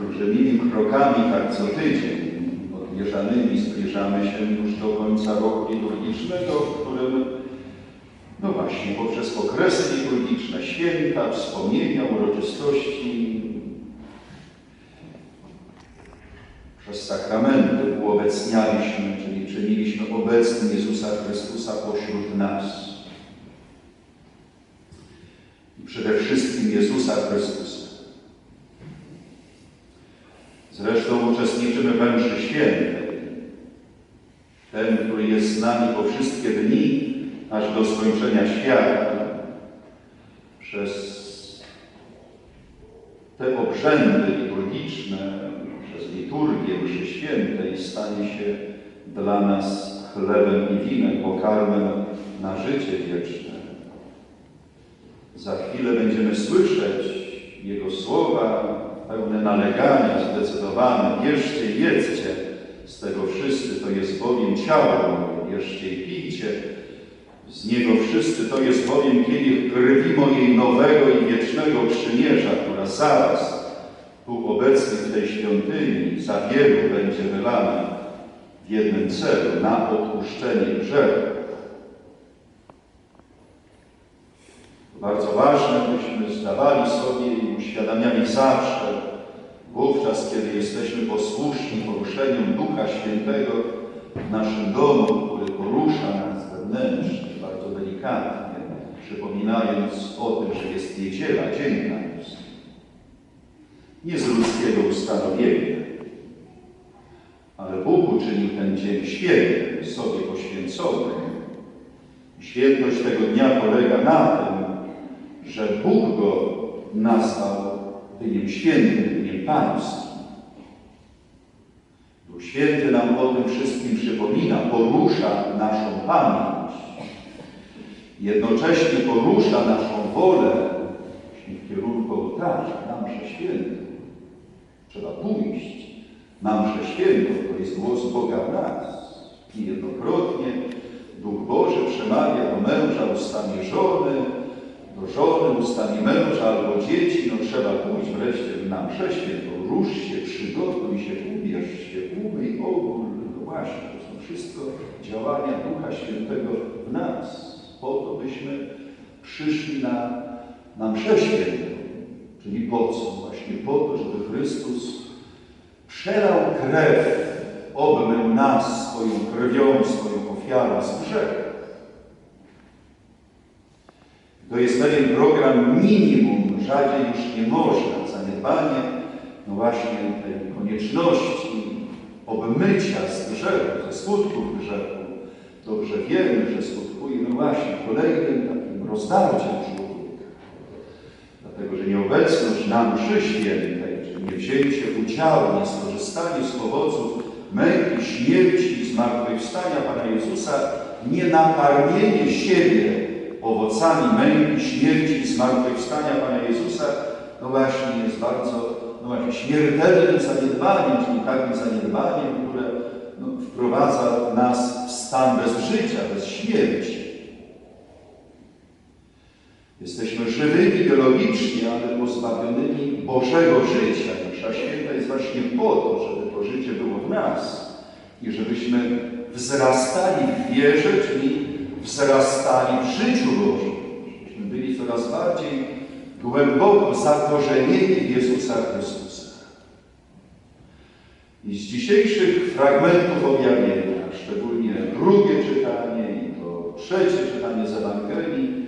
olbrzymimi krokami tak co tydzień odmierzanymi zbliżamy się już do końca roku liturgicznego, w którym no właśnie poprzez okresy liturgiczne, święta, wspomnienia, uroczystości przez sakramenty uobecnialiśmy, czyli czyniliśmy obecnym Jezusa Chrystusa pośród nas. I przede wszystkim Jezusa Chrystusa. Zresztą uczestniczymy w mszy świętej. Ten, który jest z nami po wszystkie dni, aż do skończenia świata. Przez te obrzędy liturgiczne, przez liturgię mszy świętej stanie się dla nas chlebem i winem, pokarmem na życie wieczne. Za chwilę będziemy słyszeć Jego słowa, pełne nalegania, zdecydowane. Bierzcie i jedzcie z tego wszyscy, to jest bowiem ciało moje, bierzcie i pijcie z niego wszyscy, to jest bowiem kielich krwi mojej nowego i wiecznego przymierza, która zaraz tu obecny w tej świątyni za wielu będzie wylana w jednym celu, na odpuszczenie grzechów. Bardzo ważne, byśmy zdawali sobie i uświadamiali zawsze, wówczas, kiedy jesteśmy posłuszni poruszeniom Ducha Świętego w naszym domu, który porusza nas wewnętrznie, bardzo delikatnie, przypominając o tym, że jest niedziela, Dzień Pański. Nie z ludzkiego ustanowienia, ale Bóg uczynił ten dzień świętym, sobie poświęconym. Świętość tego dnia polega na tym, że Bóg go nazwał dniem świętym, dniem pańskim. Duch Święty nam o tym wszystkim przypomina, porusza naszą pamięć. Jednocześnie porusza naszą wolę w kierunku ołtarza, na mszę świętą. Trzeba pójść na mszę świętą, to jest głos Boga w nas. I jednokrotnie Duch Boży przemawia do męża ustami żony, do żony ustami męża albo dzieci. No trzeba pójść wreszcie na mszę świętą. Rusz się, przygotuj się, ubierz się, umyj ogól. No właśnie, to są wszystko działania Ducha Świętego w nas. Po to byśmy przyszli na, na mszę świętą. Czyli po co? Właśnie po to, żeby Chrystus przelał krew, obmył nas swoją krwią, swoją ofiarą z grzechu. To jest pewien program minimum, rzadziej już nie można. Zaniedbanie, no właśnie tej konieczności obmycia z grzechu, ze skutków grzechu. Dobrze wiemy, że skutkuje, no właśnie, kolejnym takim rozdarciem człowieka. Dlatego, że nieobecność na mszy świętej, czyli niewzięcie udziału, nieskorzystanie z owoców męki, śmierci i zmartwychwstania Pana Jezusa, nie nakarmienie siebie owocami męki, śmierci i zmartwychwstania Pana Jezusa, no właśnie jest bardzo no właśnie, śmiertelnym zaniedbaniem, czyli takim zaniedbaniem, które no, wprowadza nas w stan bez życia, bez śmierci. Jesteśmy żywymi biologicznie, ale pozbawionymi Bożego życia. Msza Święta jest właśnie po to, żeby to życie było w nas i żebyśmy wzrastali w wierze, czyli wzrastali w życiu Bożym. Byli coraz bardziej głęboko zakorzenieni w Jezusa Chrystusa. I z dzisiejszych fragmentów objawienia, szczególnie drugie czytanie i to trzecie czytanie z Ewangelii,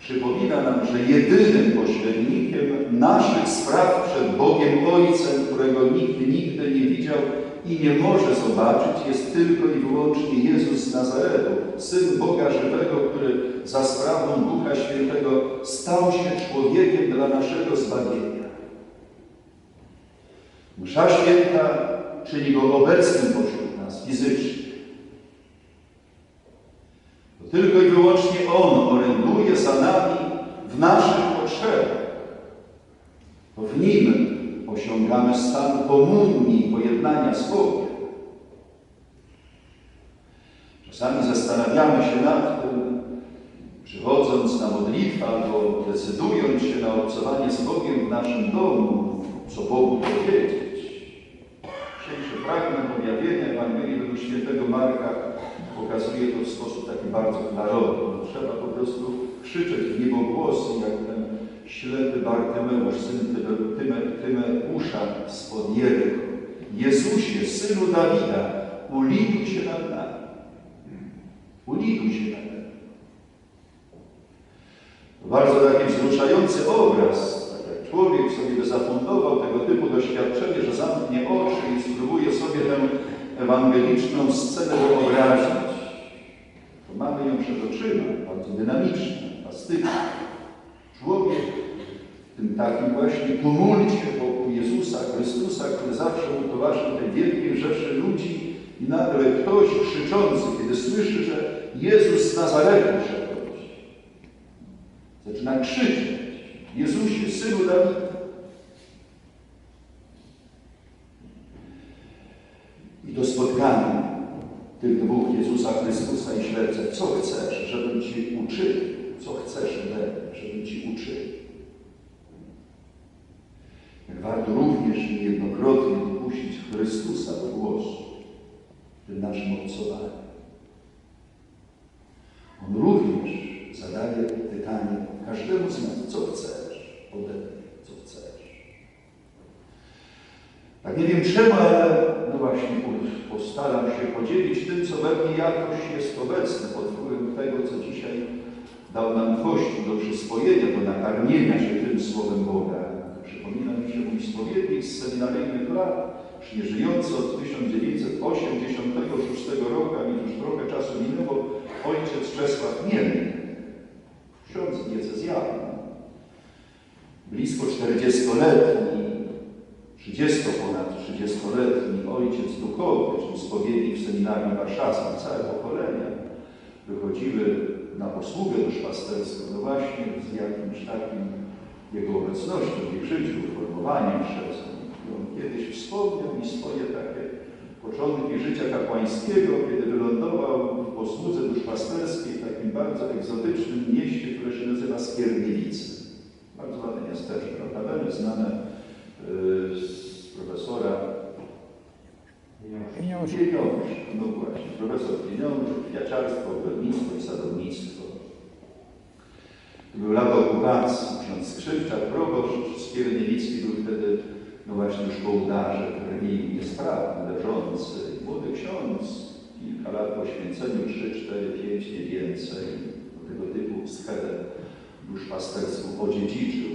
przypomina nam, że jedynym pośrednikiem naszych spraw przed Bogiem Ojcem, którego nikt nigdy nie widział i nie może zobaczyć, jest tylko i wyłącznie Jezus z Nazaretu, Syn Boga żywego, który za sprawą Ducha Świętego stał się człowiekiem dla naszego zbawienia. Msza Święta czyni go obecnym pośród nas fizycznie. To tylko i wyłącznie On oręduje za nami w naszych potrzebach. To w Nim osiągamy stan komunii, pojednania z Bogiem. Czasami zastanawiamy się nad tym, przychodząc na modlitwę albo decydując się na obcowanie z Bogiem w naszym domu, co Bogu powiedzieć. Dzisiejszy fragment objawienia Ewangelii według świętego Marka pokazuje to w sposób taki bardzo klarowny. Trzeba po prostu krzyczeć w niebogłosy, jak ten ślepy Bartymeusz, syn Tyme- Tyme- Tymeusza spod Jericho. Jezusie, Synu Dawida, ulituj się nad nami. Ulituj się nad nami. To bardzo taki wzruszający obraz, tak jak człowiek sobie by zafundował tego typu doświadczenie, że zamknie oczy i spróbuje sobie tę ewangeliczną scenę wyobrazić. To mamy ją przed oczyma, bardzo dynamiczna, plastyczna. Człowiek tym takim właśnie tumulcie wokół Jezusa Chrystusa, który zawsze mu towarzyszył tej wielkiej rzeszy ludzi i nagle ktoś krzyczący, kiedy słyszy, że Jezus z Nazaretu przychodzi, zaczyna krzyczeć Jezusie, Synu Dawida. I to spotkanie tych dwóch, Jezusa Chrystusa i śledce, co chcesz, żebym Ci uczył? Co chcesz ode mnie, żebym Ci uczył? Jak warto również niejednokrotnie dopuścić Chrystusa do głosu w tym naszym obcowaniu. On również zadaje pytanie każdemu z nas, co chcesz ode mnie, co chcesz. Tak nie wiem czemu, ale no właśnie postaram się podzielić tym, co we mnie jakoś jest obecne pod wpływem tego, co dzisiaj dał nam Kościół do przyswojenia, do nakarmienia się tym Słowem Boga. Przypomina mi się mój spowiednik z seminaryjnych lat, żyjący od 1986 roku, a więc już trochę czasu minęło, ojciec Czesław Mielny, ksiądz diecezjalny, blisko 40-letni, 30 ponad 30-letni ojciec duchowy, czyli spowiednik w seminarium warszawskim, całe pokolenia wychodziły na posługę duszpasterską, no właśnie z jakimś takim jego obecnością w ich życiu, formowaniem przez on kiedyś wspomniał mi swoje takie początki życia kapłańskiego, kiedy wylądował w posłudze duszpasterskiej w takim bardzo egzotycznym mieście, które się nazywa Skierniewice. Bardzo ładne miasteczko, notabene znane y, z profesora Pieniążek. Pieniądz, no właśnie, profesor pieniądze, kwiaciarstwo, ogrodnictwo i sadownictwo. To były lata okupacji, ksiądz Skrzypczak, proboszcz Skierniewicki był wtedy, no właśnie już po udarze religii niesprawny, leżący, młody ksiądz, kilka lat po święceniu, 3, 4, 5, nie więcej, tego typu schedę duszpasterstwu odziedziczył.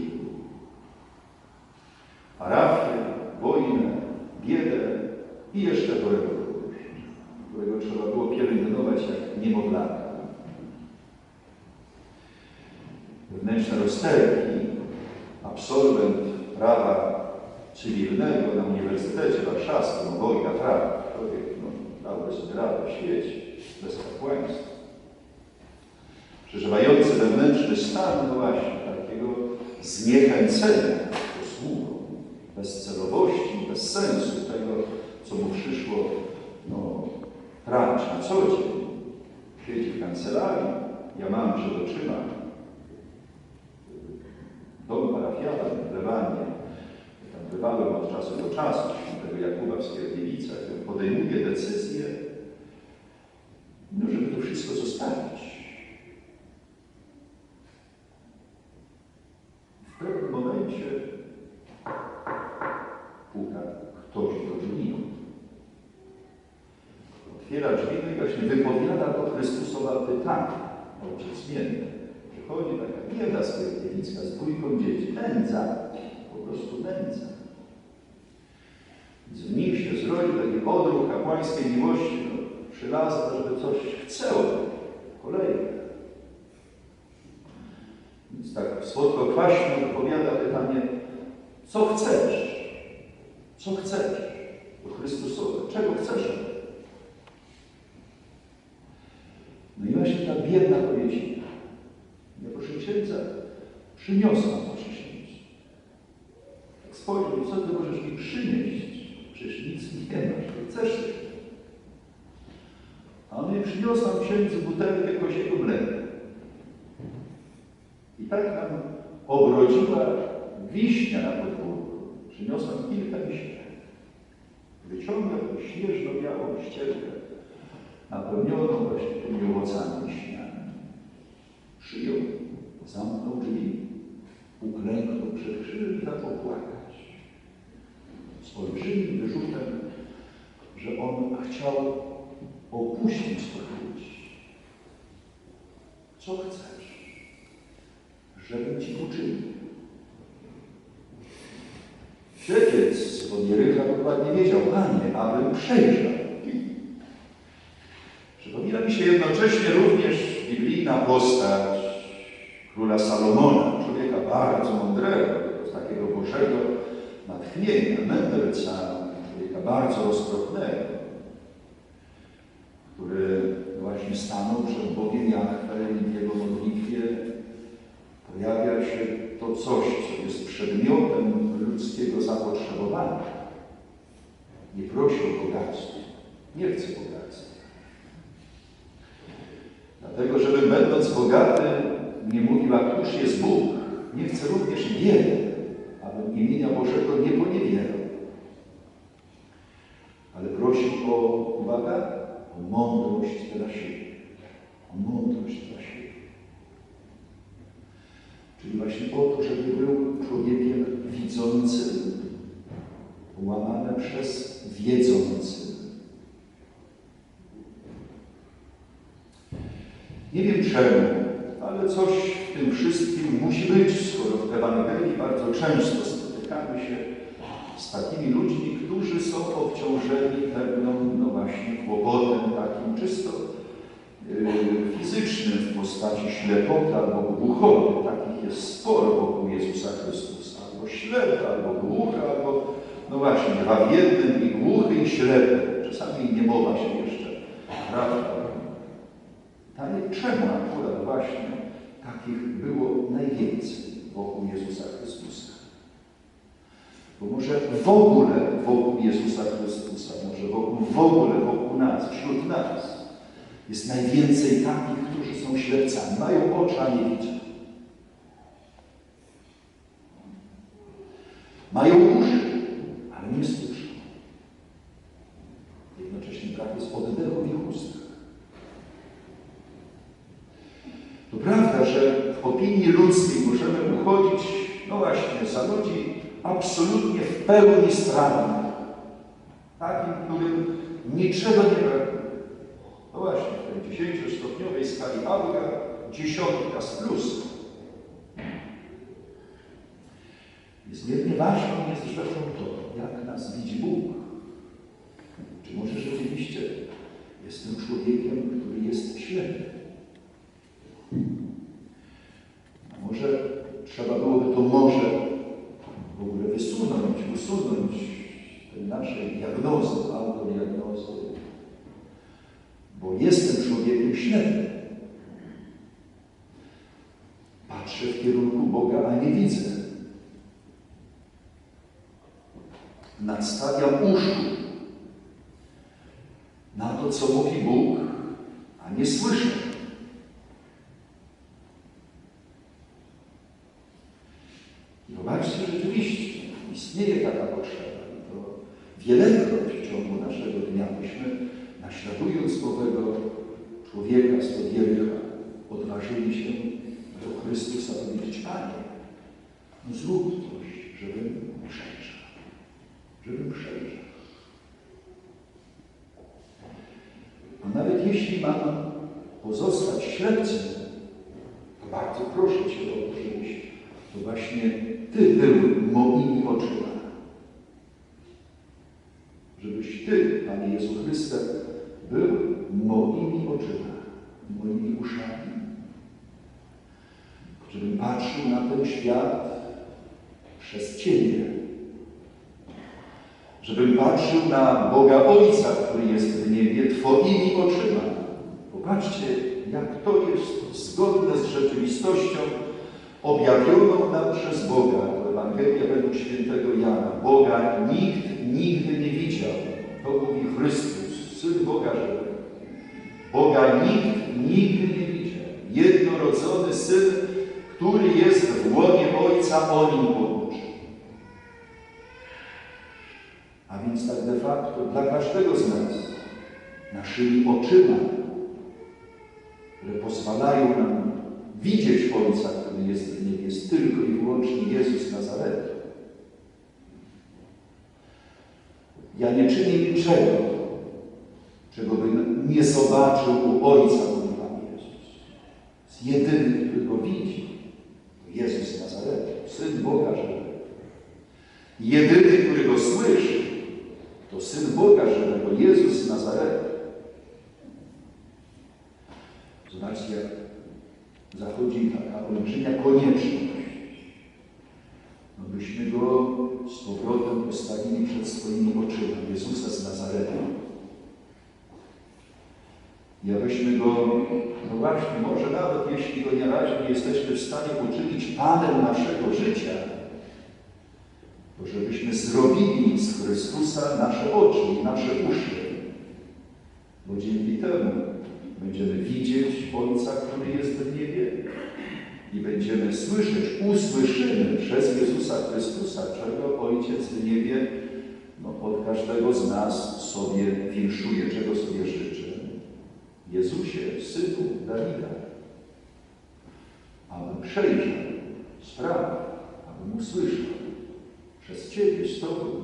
Parafię, wojnę, biedę i jeszcze chorego którego trzeba było pielęgnować jak niemowlaka. Wewnętrzne rozterki, absolwent prawa cywilnego na Uniwersytecie Warszawskim, Wojka Traf, człowiek no, dałby sobie radę w świecie, bez kapłaństwa. Przeżywający wewnętrzny stan, no właśnie, takiego zniechęcenia posługą, bezcelowości, bez sensu tego, co mu przyszło no, tracić na co dzień. Siedzi w kancelarii, ja mam przed oczyma dom parafialny, Lewanie. Tam bywałem od czasu do czasu, świętego Jakuba w Skierniewicach. Podejmuje decyzję, no, żeby to wszystko zostawić. W pewnym momencie puka ktoś do drzwi. Otwiera drzwi no i właśnie wypowiada to Chrystusowa pytanie. Ojciec Mięty. Przychodzi taka bieda skierniewicka z dwójką dzieci. Nędza. Po prostu nędza. Więc w nim się zrodzi taki odruch kapłańskiej miłości. No, przylazła, żeby coś chce od. Kolejka. Więc tak słodko-kwaśno wypowiada pytanie, co chcesz? Co chcesz? To Chrystusowe. Czego chcesz? No i właśnie ta biedna kobiecina. Ja proszę księdza, przyniosłam to księdzu. Tak spojrzał, co ty możesz mi przynieść? Przecież nic nie masz, to chcesz. A on jej przyniosłam księdzu butelkę koziego mleka. I tak nam obrodziła wiśnia na podwórku. Przyniosłem kilka liści. Wyciąga tę śnieżno-białą ścierkę, napełnioną właśnie tymi owocami liśniami. Przyjął, zamknął drzwi, uklęknął przed krzyżem i zaczął płakać. Z olbrzymim wyrzutem, że on chciał opuścić to ludzi. Co chcesz? Żebym ci uczynił. Siedziec z Jerycha dokładnie wiedział, Panie, abym przejrzał. Przypomina mi się jednocześnie również biblijna postać króla Salomona, bardzo mądrego, z takiego Bożego natchnienia, mędrca, człowieka bardzo roztropnego, który właśnie stanął przed Bogiem Jahwe i w jego modlitwie pojawia się to coś, co jest przedmiotem ludzkiego zapotrzebowania. Nie prosi o bogactwo, nie chce bogactwa. Dlatego, żeby będąc bogaty, nie mówił, a któż jest Bóg. Nie chce również wiele, aby imienia Bożego nie poniewierał. Ale prosi o, uwaga, o mądrość dla siebie. O mądrość dla siebie. Czyli właśnie o to, żeby był człowiekiem widzącym, łamane przez wiedzącym. Nie wiem czemu, ale coś w tym wszystkim musi być, skoro w Ewangelii bardzo często spotykamy się z takimi ludźmi, którzy są obciążeni pewną, no właśnie, kłopotem takim czysto yy, fizycznym w postaci ślepoty albo głuchoty. Takich jest sporo wokół Jezusa Chrystusa. Albo ślepy, albo głuchy, albo, no właśnie, dwa w jednym i głuchy i ślepy. Czasami nie mowa się jeszcze, prawda? Ale czemu akurat właśnie takich było najwięcej wokół Jezusa Chrystusa? Bo może w ogóle wokół Jezusa Chrystusa, może wokół, w ogóle wokół nas, wśród nas jest najwięcej takich, którzy są ślepcami. Mają oczy, a nie widzą. Mają uszy, ale nie słyszą. Jednocześnie brak jest oddechu w ich ustach. To prawda, że w opinii ludzkiej możemy uchodzić, no właśnie, za ludzi absolutnie w pełni strawnych. Takim, którym niczego nie brakuje. No właśnie, w tej 10-stopniowej skali Auga dziesiątka z plusem. Niezmiernie ważną jest rzeczą to, jak nas widzi Bóg. Czy może rzeczywiście jestem człowiekiem, który jest ślepy? A może trzeba byłoby to może w ogóle wysunąć, usunąć te nasze diagnozy, autodiagnozy, bo jestem człowiekiem ślepym. Patrzę w kierunku Boga, a nie widzę. Nadstawiam uszu na to, co mówi Bóg, a nie słyszę. I zobaczcie, rzeczywiście istnieje taka potrzeba. I to wielekroć w ciągu naszego dnia myśmy, naśladując owego człowieka z Podjerycha, odważyli się do Chrystusa zrób coś, żebym przejrzał. Żebym przejrzał. A nawet jeśli mam pozostać ślepcem, to bardzo proszę Cię o żebyś to właśnie Ty był moimi oczyma. Żebyś Ty, Panie Jezu Chryste, był moimi oczyma, moimi uszami. Żebym patrzył na ten świat przez Ciebie. Żebym patrzył na Boga Ojca, który jest w niebie, Twoimi oczyma. Popatrzcie, jak to jest zgodne z rzeczywistością objawioną nam przez Boga. To Ewangelia według świętego Jana. Boga nikt nigdy nie widział. To mówi Chrystus, Syn Boga żywego. Boga nikt nigdy nie widział. Jednorodzony Syn, który jest w łonie Ojca, o nim pouczył. to dla każdego z nas naszymi oczyma, które pozwalają nam widzieć Ojca, który jest w niebie, jest tylko i wyłącznie Jezus Nazaretu. Ja nie czynię niczego, czego bym nie zobaczył u Ojca, mówi Pan Jezus. Jest jedyny, który go widzi. Jezus Nazaretu, Syn Boga żywego. Jedyny, który go słyszy, to Syn Boga żywego, Jezus Nazaretu. Zobaczcie, jak zachodzi taka olbrzymia konieczność, no byśmy go z powrotem postawili przed swoimi oczyma, Jezusa z Nazaretu. I abyśmy go, no właśnie, może nawet jeśli go nie razie nie jesteśmy w stanie uczynić Panem naszego życia, to żebyśmy zrobili z Chrystusa nasze oczy i nasze uszy, bo dzięki temu będziemy widzieć Ojca, który jest w niebie i będziemy słyszeć, usłyszymy przez Jezusa Chrystusa, czego Ojciec w niebie no, od każdego z nas sobie winszuje, czego sobie życzy. Jezusie, Synu Dawida, aby przejrzał sprawę, abym usłyszał przez Ciebie, z Tobą